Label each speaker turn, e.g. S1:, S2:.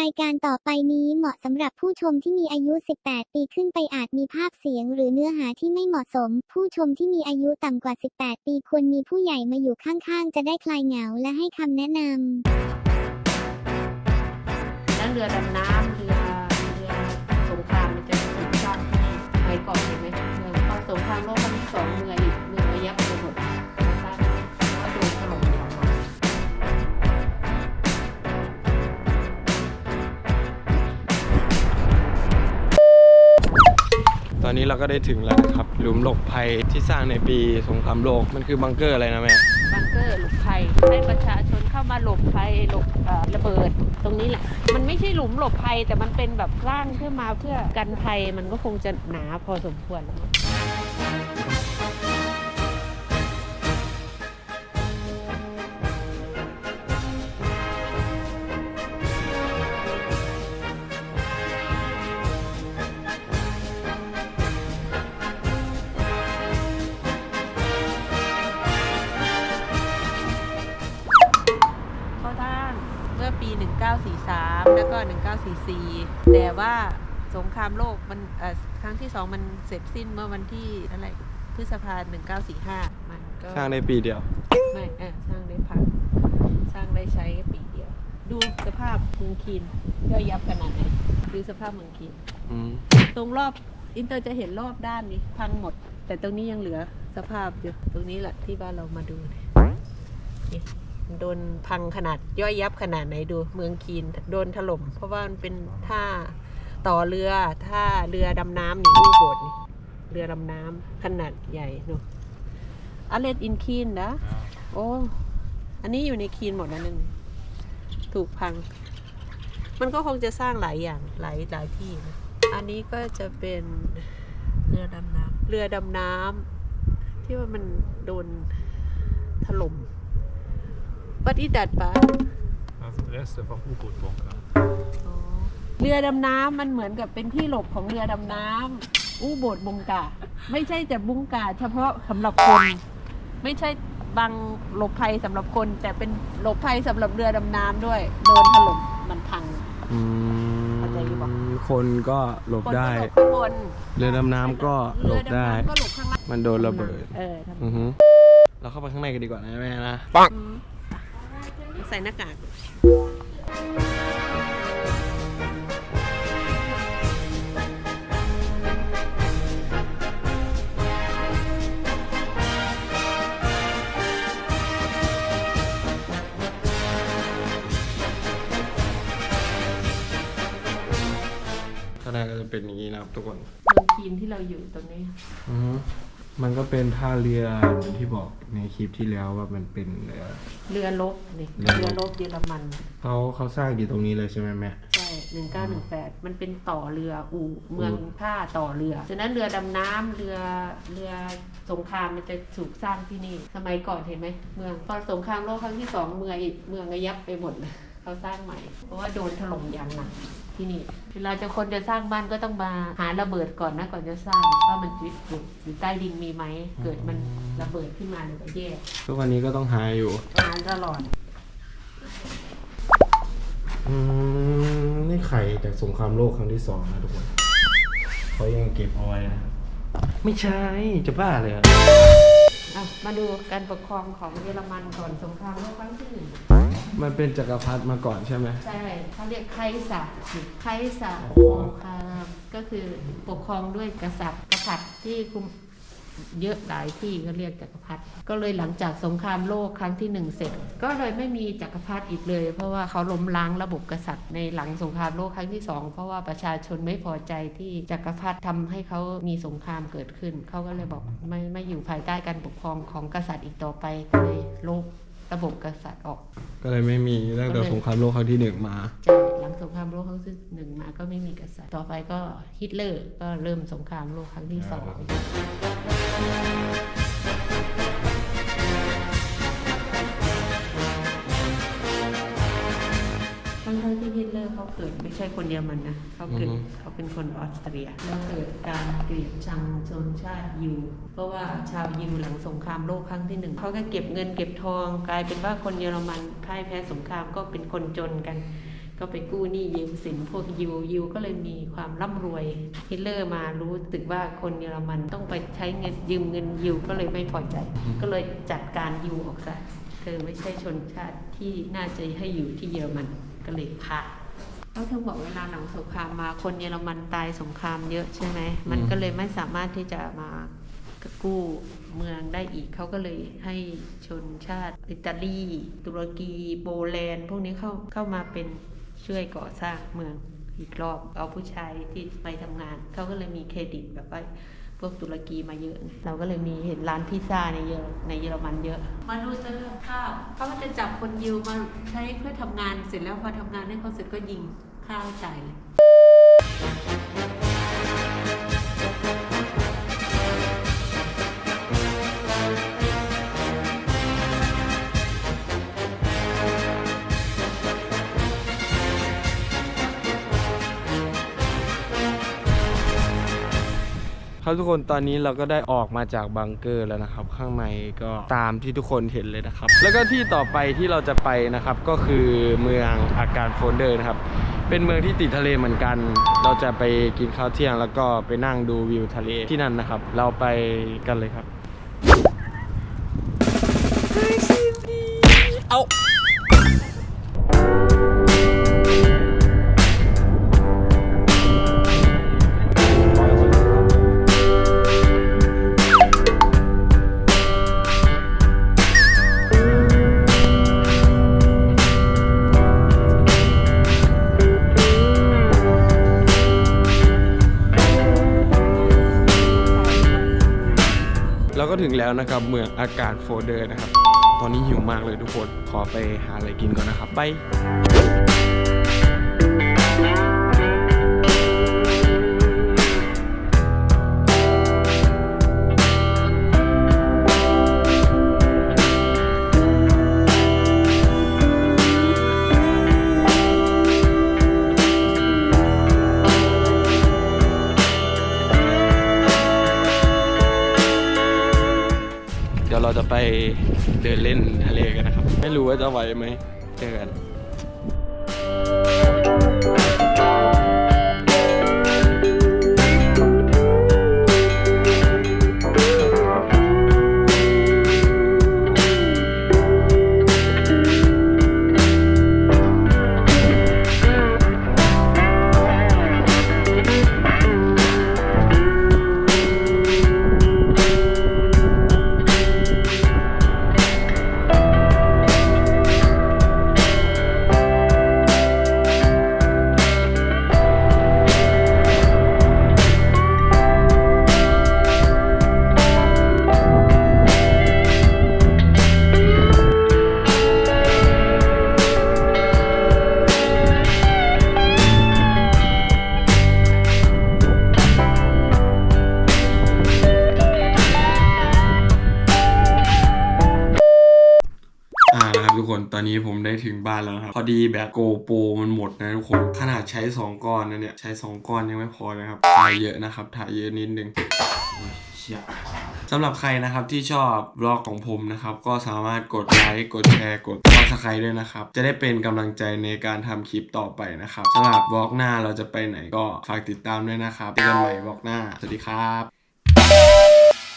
S1: รายการต่อไปนี้เหมาะสำหรับผู้ชมที่มีอายุ 18 ปีขึ้นไปอาจมีภาพเสียง หรือเนื้อหาที่ไม่เหมาะสม ผู้ชมที่มีอายุต่ำกว่า 18 ปีควรมีผู้ใหญ่มาอยู่ข้างๆ จะได้คลายเหงาและให้คำแนะนำ
S2: และเรือดำน้ำ
S3: ตอนนี้เราก็ได้ถึงแล้วนะครับ หลุมหลบภัยที่สร้างในปีสงครามโลก มันคือบังเกอร์อะไรนะแม่
S2: บังเกอร์หลบภัยให้ประชาชนเข้ามาหลบภัยหลบเอ่อระเบิดตรงนี้แหละ มันไม่ใช่หลุมหลบภัยแต่มันเป็นแบบร่างขึ้นมาเพื่อกันภัยมันก็คงจะหนาพอสมควรแล้ว แล้วก็ 1944 แต่ว่าสงครามโลกมันเอ่อครั้งที่สองมันเสร็จสิ้นเมื่อวันที่อะไรพฤษภา1945 มันก็
S3: สร้างในปีเดียว
S2: ไม่เออสร้างได้พังสร้างได้ใช้ปีเดียว ดูสภาพเมืองคีนย่อยยับขนาดไหนดูสภาพเมืองคีน
S3: อืม
S2: ตรงรอบอินเตอร์จะเห็นรอบด้านนี้พังหมด แต่ตรงนี้ยังเหลือสภาพอยู่ ตรงนี้แหละที่บ้านเรามาดูเนี่ยนี่มัน โดนพังขนาดย่อยยับขนาดไหนดูเมืองคีนโดนถล่มเพราะว่ามันเป็นท่าต่อเรือท่าเรือดำน้ำนี่อูโบดนี่เรือดำน้ำขนาดใหญ่เนอะอเลดอินคีนนะโอ้อันนี้อยู่ในคีนหมดแล้วนั่นถูกพัง มันก็คงจะสร้างหลายอย่างหลายหลายที่นะอันนี้ก็จะเป็นเรือดำน้ำเรือดำน้ำที่ว่ามันโดนถล่ม วัดอีดัดปะ
S4: Also Reste vom U-Boot-Bunker.
S2: อ๋อเรือดำน้ำมันเหมือนกับเป็นที่หลบของเรือดำน้ำอู้โบดบุงกา ไม่ใช่แต่บุงกา เฉพาะสำหรับคน ไม่ใช่บังหลบภัยสำหรับคน แต่เป็นหลบภัยสำหรับเรือดำน้ำด้วย โดนถล่มมันพัง
S3: อื
S2: เข้าใจหรือเปล่า
S3: มคนก็หลบ
S2: คน
S3: ได้
S2: ก็หลบข้างบน
S3: เรือดำน้ำก็หลบได้
S2: เรือดำน้ำก็หลบข้างล่าง
S3: มันโดนระเบิด
S2: เออทำ
S3: อือฮึเราเข้าไปข้างในกันดีกว่านะแม่นะ
S2: อืม ใส่หน้ากาก
S3: ข้างในก็จะเป็นอย่างนี้นะครับทุกคน
S2: เมืองคีนที่เราอยู่ตรงนี้
S3: อือฮึ มันก็เป็นท่าเรือเหมือนที่บอกในคลิปที่แล้วว่ามันเป็นเรือ
S2: เรือรบนี่
S3: เรือรบ
S2: เรือรบเยอรมัน
S3: เขาเขาสร้างอยู่ตรงนี้เลยใช่ไหมแม่
S2: ใช่หนึ่งเก้าหนึ่งแปดมันเป็นต่อเรืออู่เมืองท่าต่อเรือฉะนั้นเรือดำน้ำเรือเรือสงครามมันจะถูกสร้างที่นี่สมัยก่อนเห็นไหมเมืองพอสงครามโลกครั้งที่สองเมืองอีกเมืองระยับไปหมดเลย เขาสร้างใหม่ เพราะว่าโดนถล่มอย่างหนักที่นี่ เวลาจะคนจะสร้างบ้านก็ต้องมาหาระเบิดก่อนนะก่อนจะสร้างว่ามันอยู่อยู่ใต้ดินมีไหมเกิดมันระเบิดขึ้นมาเนี่ยก็แย่
S3: ทุกวันนี้ก็ต้องหาอยู่
S2: หาตลอด
S3: อืมนี่ไข่จากสงครามโลกครั้งที่สองนะทุกคนเขายังเก็บเอาไว้นะไม่ใช่จะบ้าเลยอะ
S2: อะมาดูการปกครองของเยอรมันก่อนสงครามโลกครั้งที่หนึ่ง
S3: มันเป็นจักรพรรดิมาก่อนใช่ไหม
S2: ใช่เขาเรียกไคสาไคสา
S3: อ๋อ
S2: สงครามก็คือปกครองด้วยกษัตริย์กษัตริย์ที่คุมเยอะหลายที่ก็เรียกจักรพรรดิก็เลยหลังจากสงครามโลกครั้งที่หนึ่งเสร็จ ก็เลยไม่มีจักรพรรดิอีกเลย เพราะว่าเขาล้มล้างระบบกษัตริย์ในหลังสงครามโลกครั้งที่สองเพราะว่าประชาชนไม่พอใจที่จักรพรรดิทำให้เขามีสงครามเกิดขึ้น เขาก็เลยบอกไม่ไม่อยู่ภายใต้การปกครองของกษัตริย์อีกต่อไปก็เลยลบ ระบบกษัตริย์ออก
S3: ก็เลยไม่มีตั้งแต่สงครามโลกครั้งที่หนึ่งมา
S2: ใช่หลังสงครามโลกครั้งที่หนึ่งมาก็ไม่มีกษัตริย์ ต่อไปก็ฮิตเลอร์ก็เริ่มสงครามโลกครั้งที่สองทั้ง เลอร์เขาเกิดไม่ใช่คนเยอรมันนะเขาเกิด
S3: อือฮึ
S2: เขาเป็นคนออสเตรีย แล้วเกิดการเกลียดชังชนชาติยิว เพราะว่าชาวยิวหลังสงครามโลกครั้งที่หนึ่งเขาก็เก็บเงินเก็บทอง กลายเป็นว่าคนเยอรมันพ่ายแพ้สงครามก็เป็นคนจนกัน ก็ไปกู้หนี้ยืมสินพวกยูยูก็เลยมีความร่ำรวยฮิตเลอร์มารู้สึกว่าคนเยอรมันต้องไปใช้เงินยืมเงินยูก็เลยไม่พอใจ ก็เลยจัดการยูออกซะคือไม่ใช่ชนชาติที่น่าจะให้อยู่ที่เยอรมันก็เลยพา แล้วเธอบอกเวลาหลังสงครามมาคนเยอรมันตายสงครามเยอะใช่ไหมมันก็เลยไม่สามารถที่จะมากู้เมืองได้อีกเขาก็เลยให้ชนชาติอิตาลีตุรกีโปแลนด์พวกนี้เข้าเข้ามาเป็นช่วยก่อสร้างเมืองอีกรอบเอาผู้ชายที่ไปทำงานเขาก็เลยมีเครดิตแบบว่า พวกตุรกีมาเยอะ เราก็เลยมีเห็นร้านพิซซ่าในเยอะในเยอรมันเยอะมาดูจะเลือกข้าวเขาก็จะจับคนยิวมาใช้เพื่อทำงานเสร็จแล้วพอทำงานให้เขาเสร็จก็ยิงข้าวจ่ายเลย
S3: ครับทุกคนตอนนี้เราก็ได้ออกมาจากบังเกอร์แล้วนะครับ ข้างในก็ตามที่ทุกคนเห็นเลยนะครับ แล้วก็ที่ต่อไปที่เราจะไปนะครับ ก็คือเมืองอาการโฟนเดอร์นะครับ เป็นเมืองที่ติดทะเลเหมือนกัน เราจะไปกินข้าวเที่ยง แล้วก็ไปนั่งดูวิวทะเลที่นั่นนะครับ เราไปกันเลยครับเอา ถึงแล้วนะครับ เมืองอากาศโฟเดอร์นะครับ ตอนนี้หิวมากเลยทุกคน ขอไปหาอะไรกินก่อนนะครับ ไป เราจะไปเดินเล่นทะเลกันนะครับ ไม่รู้ว่าจะไหวไหมเจอกัน ตอนนี้ผมได้ถึงบ้านแล้วครับ พอดีแบบโกโปรมันหมดนะทุกคน ขนาดใช้ 2 ก้อนนะเนี่ย ใช้ 2 ก้อนยังไม่พอนะครับ ถ่ายเยอะนะครับ ถ่ายเยอะนิดนึงสำหรับใครนะครับที่ชอบบล็อกของผมนะครับ ก็สามารถกดไลค์กดแชร์กด subscribe ด้วยนะครับ จะได้เป็นกำลังใจในการทำคลิปต่อไปนะครับสำหรับบล็อกหน้าเราจะไปไหนก็ฝากติดตามด้วยนะครับเจอกันใหม่บล็อกหน้า สวัสดีครับ